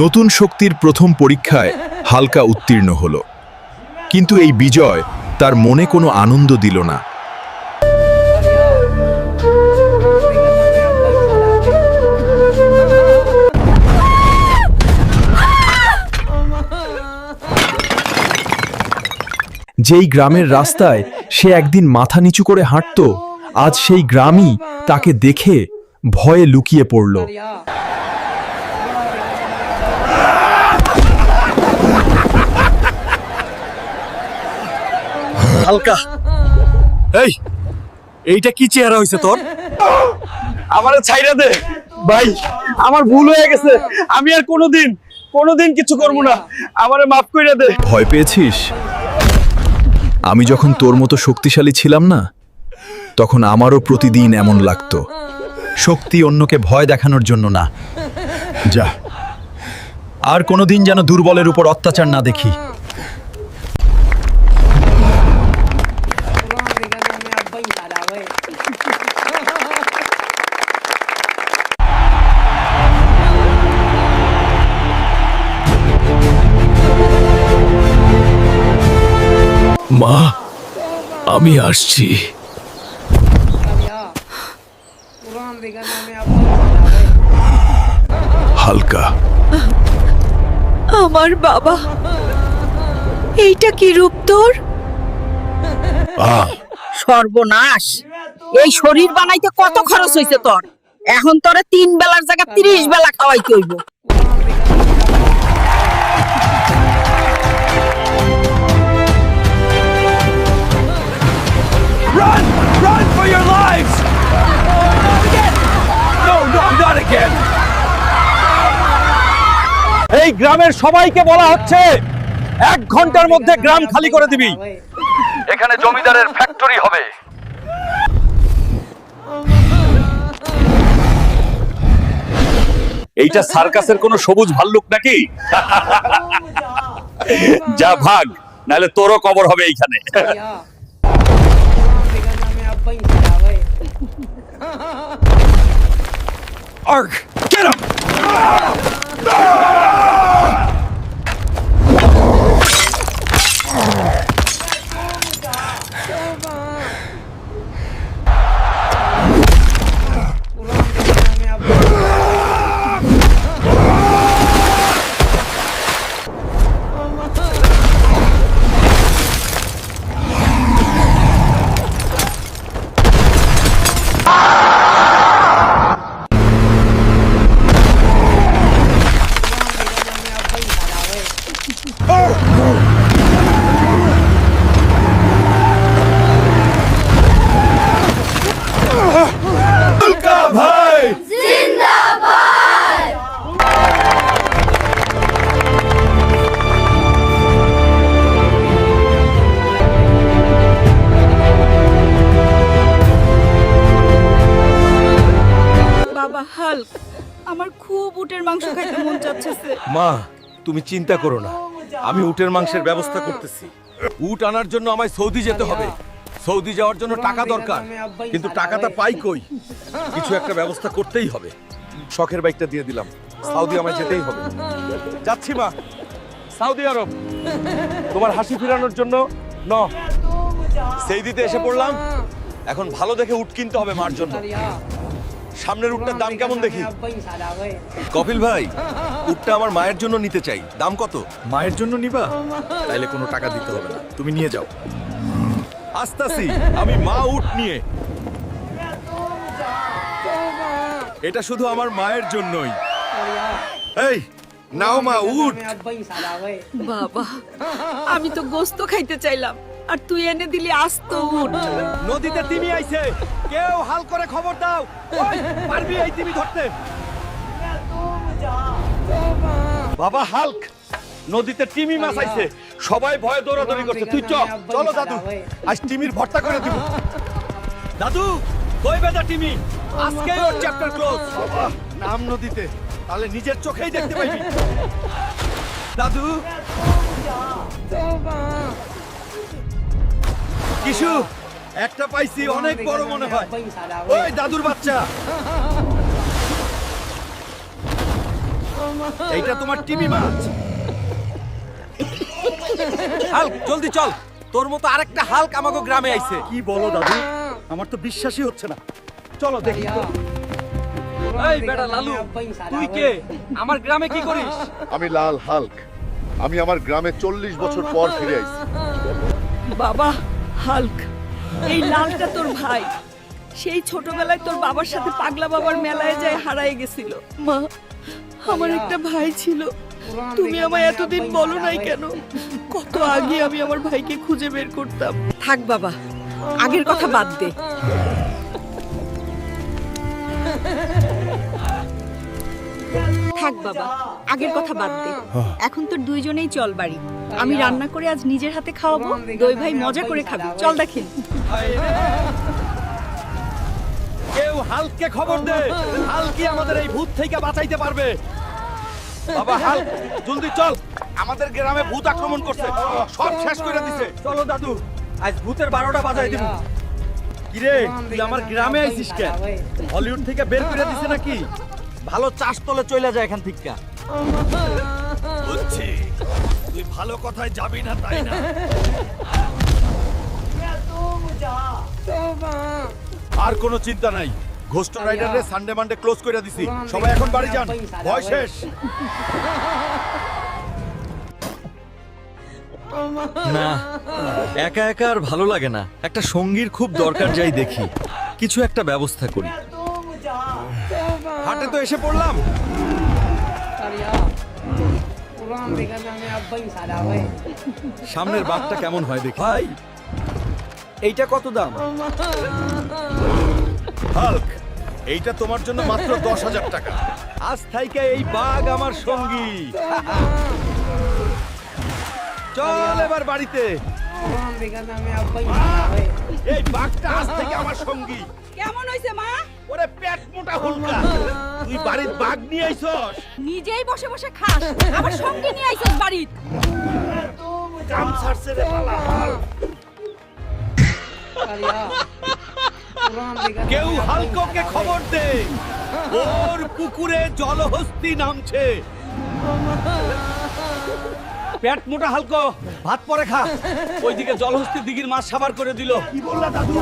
নতুন শক্তির প্রথম পরীক্ষায় হালকা উত্তীর্ণ হল। কিন্তু এই বিজয় তার মনে কোনো আনন্দ দিল না। যেই গ্রামের রাস্তায় সে একদিন মাথা নিচু করে হাঁটত, আজ সেই গ্রামই তাকে দেখে ভয়ে লুকিয়ে পড়ল। হালকা। এই এইটা কি চেহারা হয়েছে তোর? আমারে ছাইরা দে। ভাই আমার ভুল হয়ে গেছে। আমি আর কোনোদিন কোনোদিন কিছু করব না। আমারে মাফ কইরা দে। ভয় পেয়েছিস? আমি যখন তোর মতো শক্তিশালী ছিলাম না তখন আমারও প্রতিদিন এমন লাগতো। শক্তি অন্যকে ভয় দেখানোর জন্য না। যা আর কোনোদিন যেন দুর্বলের উপর অত্যাচার না দেখি। মা আমি আসছি। হালকা। আমার বাবা এইটা কি রূপ তোর? সর্বনাশ। এই শরীর বানাইতে কত খরচ হইছে তোর? এখন তোরে তিন বেলার জায়গা তিরিশ বেলা খাওয়াইতে হইব। এই গ্রামের সবাইকে বলা হচ্ছে এক ঘণ্টার মধ্যে গ্রাম খালি করে দিবি। এখানে জমিদারের ফ্যাক্টরি হবে। এইটা সার্কাসের কোনো সবুজ ভাল্লুক নাকি? যা ভাগ নাহলে তোরও কবর হবে এইখানে। Ark, get him! どうも! মা, তুমি চিন্তা করো না। আমি উটের মাংসের ব্যবস্থা করতেছি। উট আনার জন্য আমায় সৌদি যেতে হবে। সৌদি যাওয়ার জন্য টাকা দরকার। কিন্তু টাকাটা পাই কই? কিছু একটা ব্যবস্থা করতেই হবে। শখের বাইকটা দিয়ে দিলাম। সৌদি আমায় যেতেই হবে। যাচ্ছি মা। Saudi Arab. তোমার হাসি ফেরানোর জন্য ন। সেই দিতে এসে পড়লাম। এখন ভালো দেখে উট কিনতে হবে মার জন্য। সামনের উটটার দাম কেমন দেখি? কপিল ভাই উটটা আমার মায়ের জন্য নিতে চাই। দাম কত? মায়ের জন্য নিবা? তাইলে কোনো টাকা দিতে হবে না। তুমি নিয়ে যাও। আসতাছি আমি মা উট নিয়ে। এটা শুধু আমার মায়ের জন্যই। এই নাও মা উট। বাবা আমি তো গোস্ত খাইতে চাইলাম। আর তুই এনে দিলি আস্ত উট। নদীতে তিমি আইছে। কেউ হাল করে খবর দাও। পারবি এই তিমি ধরতে। বাবা, হাল্ক! নদীতে টিমি মাছ আইছে। সবাই ভয়ে দৌড়াদৌড়ি করছে। তুই চ চলো দাদু। আজ টিমির ভর্তা করে দিব। দাদু, কই বেদা টিমি? আজকে ওর চ্যাপ্টার ক্লোজ নাম নদীতে। তাহলে নিজের চোখেই দেখতে পাইবি। দাদু! কিশু একটা পাইছি অনেক বড় মনে হয়। ওই দাদুর বাচ্চা। এইটা তোমার টিভি মাছ। হাল্ক জলদি চল। তোর মতো আরেকটা হাল্ক আমাকে গ্রামে আইছে। কি বলো দাদু? আমার তো বিশ্বাসই হচ্ছে না। চলো দেখি এই বেটা লালু তুই কে? আমার গ্রামে কি করিস? আমি লাল হাল্ক। আমি আমার গ্রামে চল্লিশ বছর পর ফিরে আইছি। বাবা হাল্ক। এই লালটা তোর ভাই। সেই ছোটবেলায় তোর বাবার সাথে পাগলা বাবার মেলায় যায় হারায় গেছিল। মা, আমার একটা ভাই ছিল। তুমি আমায় এতদিন বলো নাই কেন? কত আগে আমি আমার ভাইকে খুঁজে বের করতাম। থাক বাবা, আগের কথা বাদ দে। থাক বাবা, আগের কথা বাদ দে। এখন তোর দুইজনেই চল বাড়ি। আমি রান্না করে আজ নিজের হাতে খাওয়াবো, দই ভাই মজা করে খাবি। চল দেখেন কেউ হালকে খবর দে। হালকি আমাদের এই ভূত থেকে বাঁচাইতে পারবে। বাবা, হাল্ক, জলদি চল। আমাদের গ্রামে ভূত আক্রমণ করছে। সব শেষ করে দিছে। চলো দাদু, আজ ভূতের বারোটা বাজাই দিব। কিরে, তুই আমার গ্রামে আইছিস কেন? হলিউড থেকে বের করে দিছে নাকি? ভালো চাষ তলে চলে যায় এখান থেকে। বুঝছি। তুই ভালো কথায় যাবি না তাই না? আর কোনো চিন্তা নাই। ঘোস্ট রাইডারে সানডে মানডে ক্লোজ করে দিছি। সবাই এখন বাড়ি যান। ভয় শেষ। না একা একা আর ভালো লাগে না। একটা সঙ্গীর খুব দরকার যাই দেখি। কিছু একটা ব্যবস্থা করি। হাটে তো এসে পড়লাম। সামনের বাঘটা কেমন হয় দেখি। ভাই এইটা কত দাম? হাল্ক এইটা তোমার জন্য মাত্র দশ হাজার টাকা। আজ থেকে এই বাঘ আমার সঙ্গী। চল এবার বাড়িতে। এই বাঘটা আজ থেকে আমার সঙ্গী। কেমন হইছে মা? ওরে পেট মোটা হুলকা। তুই বাড়ির বাঘ নিয়ে আইছস নিজেই বসে বসে খাস আবার সঙ্গে নিয়ে আইছিস বাড়ি কাম ছাড়ছে রে পালা। কেউ হালককে খবর দে। ওর পুকুরে জলহস্তি নামছে। পেট মোটা হালকো ভাত পরে খা। ওইদিকে জলহস্তি দিঘির মাছ সাবার করে দিল। কি বললা দাদু?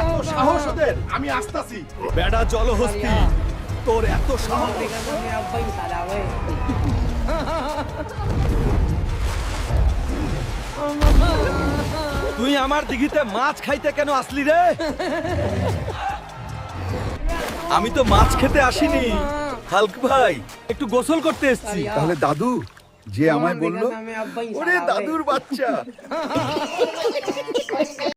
এত সাহস ওদের আমি আসতাছি। বেড়া জলহস্তি তোর এত সাহস। তুই আমার দিঘিতে মাছ খাইতে কেন আসলি রে? আমি তো মাছ খেতে আসিনি। হালক ভাই একটু গোসল করতে এসেছি। তাহলে দাদু যে আমায় বলল ওরে দাদুর বাচ্চা।